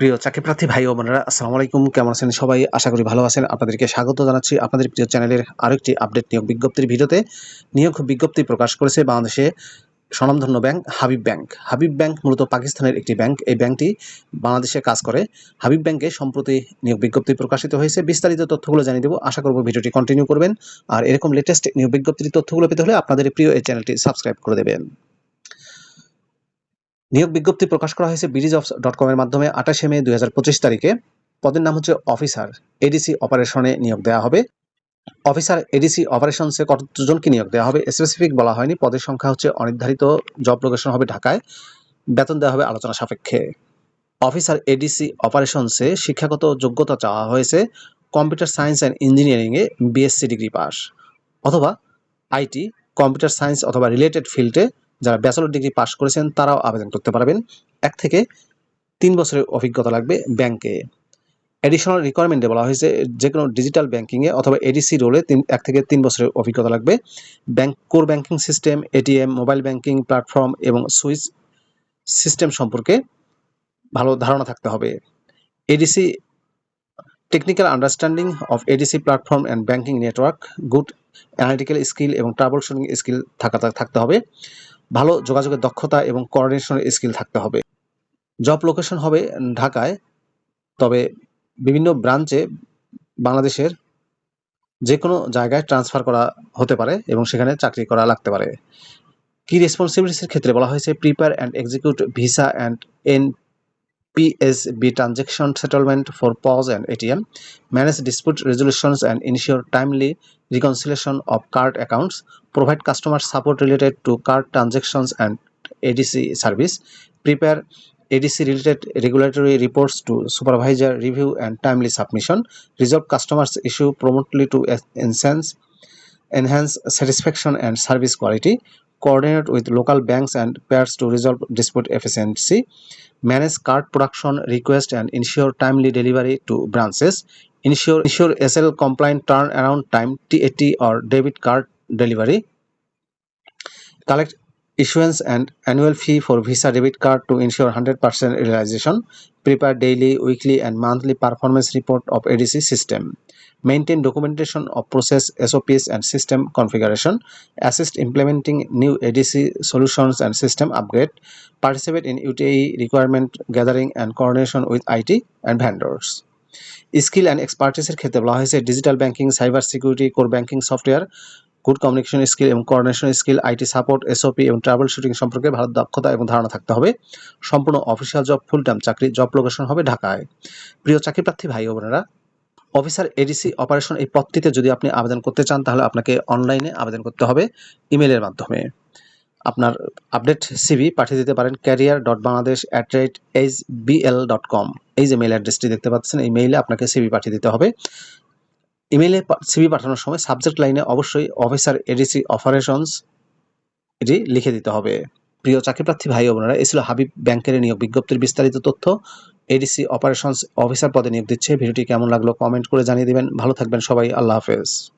প্রিয় চাকরিপ্রার্থী ভাই ও বোনেরা, আসসালামু আলাইকুম। কেমন আছেন সবাই? আশা করি ভালো আছেন। আপনাদেরকে স্বাগত জানাচ্ছি আপনাদের প্রিয় চ্যানেলের আরেকটি আপডেট নিয়োগ বিজ্ঞপ্তির ভিডিওতে। নিয়োগ বিজ্ঞপ্তি প্রকাশ করেছে বাংলাদেশে স্বনামধন্য bank Habib bank. Habib bank মূলত পাকিস্তানের একটি ব্যাংক। এই ব্যাংকটি বাংলাদেশে কাজ করে। হাবিব ব্যাংকে সম্প্রতি নিয়োগ বিজ্ঞপ্তি প্রকাশিত হয়েছে। বিস্তারিত তথ্যগুলো জানিয়ে দেবো। আশা করব ভিডিওটি কন্টিনিউ করবেন। আর এরকম লেটেস্ট নিয়োগ বিজ্ঞপ্তির তথ্যগুলো পেতে হলে আপনাদের প্রিয় এই চ্যানেলটি সাবস্ক্রাইব করে দেবেন। নিয়োগ বিজ্ঞপ্তি প্রকাশ করা হয়েছে বিডিজ ডট কমের মাধ্যমে আঠাশে মে দুই হাজার পঁচিশ তারিখে। পদের নাম হচ্ছে অফিসার এডিসি অপারেশনে নিয়োগ দেওয়া হবে। অফিসার এডিসি অপারেশনসে কতজনকে নিয়োগ দেওয়া হবে স্পেসিফিক বলা হয়নি। পদের সংখ্যা হচ্ছে অনির্ধারিত। জব লোকেশন হবে ঢাকায়। বেতন দেওয়া হবে আলোচনা সাপেক্ষে। অফিসার এডিসি অপারেশনসে শিক্ষাগত যোগ্যতা চাওয়া হয়েছে। কম্পিউটার সায়েন্স অ্যান্ড ইঞ্জিনিয়ারিংয়ে বিএসসি ডিগ্রি পাস। অথবা আইটি কম্পিউটার সায়েন্স অথবা রিলেটেড ফিল্ডে যারা ব্যাচেলর ডিগ্রি পাস করেছেন, তারাও আবেদন করতে পারবেন। এক থেকে তিন বছরের অভিজ্ঞতা লাগবে ব্যাংকে এডিশনাল রিকোয়ারমেন্টে বলা হয়েছে যে কোনো ডিজিটাল ব্যাংকিংয়ে অথবা এডিসি রোলে তিন, এক থেকে তিন বছরের অভিজ্ঞতা লাগবে। Bank core banking system ATM mobile banking platform এবং সুইচ সিস্টেম সম্পর্কে ভালো ধারণা থাকতে হবে। ADC technical understanding of ADC platform and banking network good analytical skill এবং ট্রাবল শুটিং স্কিল থাকা, থাকতে হবে। ভালো যোগাযোগের দক্ষতা এবং কোঅর্ডিনেশনের স্কিল থাকতে হবে। জব লোকেশন হবে ঢাকায়, তবে বিভিন্ন ব্রাঞ্চে বাংলাদেশের যে কোনো জায়গায় ট্রান্সফার করা হতে পারে এবং সেখানে চাকরি করা লাগতে পারে। কি রেসপন্সিবিলিটিসের ক্ষেত্রে বলা হয়েছে? Prepare and execute visa and N PSB transaction settlement for POS and ATM, manage dispute resolutions and ensure timely reconciliation of card accounts, provide customer support related to card transactions and ADC service, prepare ADC related regulatory reports to supervisor review and timely submission, resolve customers issue promptly to enhance enhance satisfaction and service quality, coordinate with local banks and pairs to resolve dispute efficiency, manage card production request and ensure timely delivery to branches, ensure, ensure SL compliant turnaround time TAT or debit card delivery, collect issuance and annual fee for Visa debit card to ensure 100% realization, prepare daily, weekly and monthly performance report of ADC system, maintain documentation of process SOPs and system configuration, assist implementing new ADC solutions and system upgrade, participate in UTE requirement gathering and coordination with IT and vendors. Skill and এক্সপার্টিসের ক্ষেত্রে বলা হয়েছে digital banking cyber security core banking software good communication skill এবং coordination skill IT support SOP এবং troubleshooting সম্পর্কে ভালো দক্ষতা এবং ধারণা থাকতে হবে সম্পূর্ণ অফিসিয়াল জব ফুল টাইম চাকরি জব লোকেশন হবে ঢাকায় প্রিয় চাকরিপ্রার্থী ভাই ও বোনেরা অফিসার এডিসি অপারেশন এই পদটিতে যদি আপনি আবেদন করতে চান, তাহলে আপনাকে অনলাইনে আবেদন করতে হবে ইমেলের মাধ্যমে। আপনার আপডেট সিভি পাঠিয়ে দিতে পারেন career dot Bangladesh at rate H BL dot com এই যে মেল অ্যাড্রেসটি দেখতে পাচ্ছেন, এই মেইলে আপনাকে সিভি পাঠিয়ে দিতে হবে। ইমেইলে সিভি পাঠানোর সময় সাবজেক্ট লাইনে অবশ্যই অফিসার এডিসি অপারেশনস এটি লিখে দিতে হবে। প্রিয় চাকরিপ্রার্থী ভাই বোনেরা এ ছিল হাবিব ব্যাংকের নিয়োগ বিজ্ঞপ্তির বিস্তারিত তথ্য। এডিসি অপারেশনস অফিসার পদে নিয়োগ দিচ্ছে। ভিডিওটি কেমন লাগল কমেন্ট করে জানিয়ে দিবেন। ভালো থাকবেন সবাই। আল্লাহ হাফেজ।